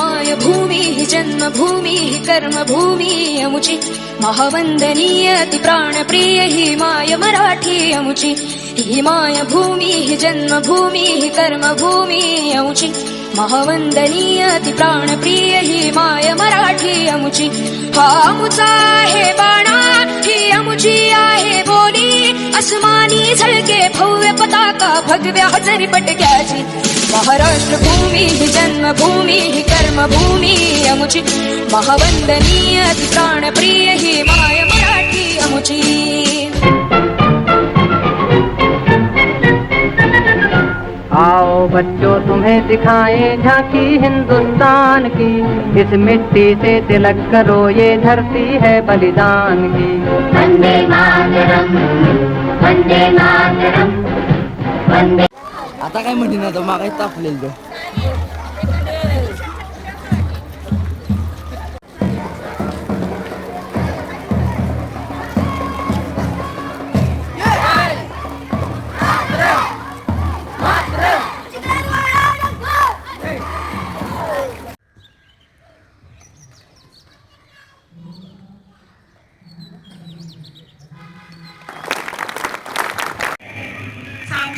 माय भूमिः जन्मभूमी हि कर्मभूमी अमुची महावंदनीय प्राणप्रिय माय मराठी अमुची ही मायभूमी हि जन्मभूमी हि कर्मभूमी अमुची महावंदनीय अति प्राणप्रिय ही माय मराठी अमुची हा अमुचा आहे बाणा ही अमुची आहे बोली। अस्मानी झळके भव्य पताका भगव्या हजरी पटक्याची। महाराष्ट्र भूमी ही जन्मभूमी ही कर्मभूमी अमुची। महावंदनीय अति प्राणप्रिय ही माय मराठी अमुची। आओ बच्चों तुम्हें दिखाए झांकी हिंदुस्तान की। इस मिट्टी से तिलक करो ये धरती है बलिदान की। वंदे मातरम् वंदे मातरम् वंदे आता काय म्हणते ना तो मागाय तापलेलं.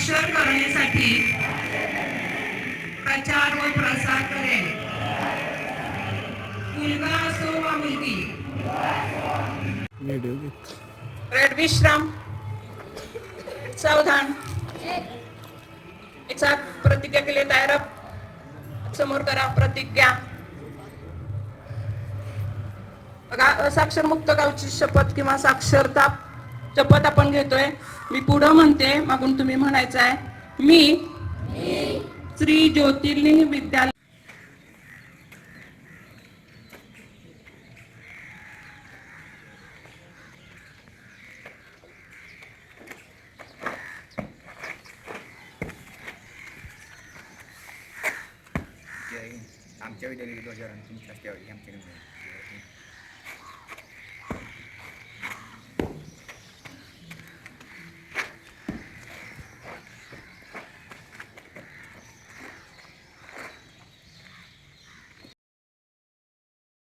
साक्षर करण्यासाठी प्रचार व प्रसार करेल. मुलगा असो वा मुलगी. रेड विश्राम सावधान. एक साथ प्रतिज्ञा के लिए तैयार. समोर करा प्रतिज्ञा. बघा असाक्षर मुक्त गावची शपथ किंवा साक्षरता. शपथ आपण घेतोय. मी पुढं म्हणते मागून तुम्ही म्हणायचं आहे मी श्री ज्योतिर्लिंग विद्यालय आमच्या विद्यालयात ध्वजारोहण तुमच्या आमच्या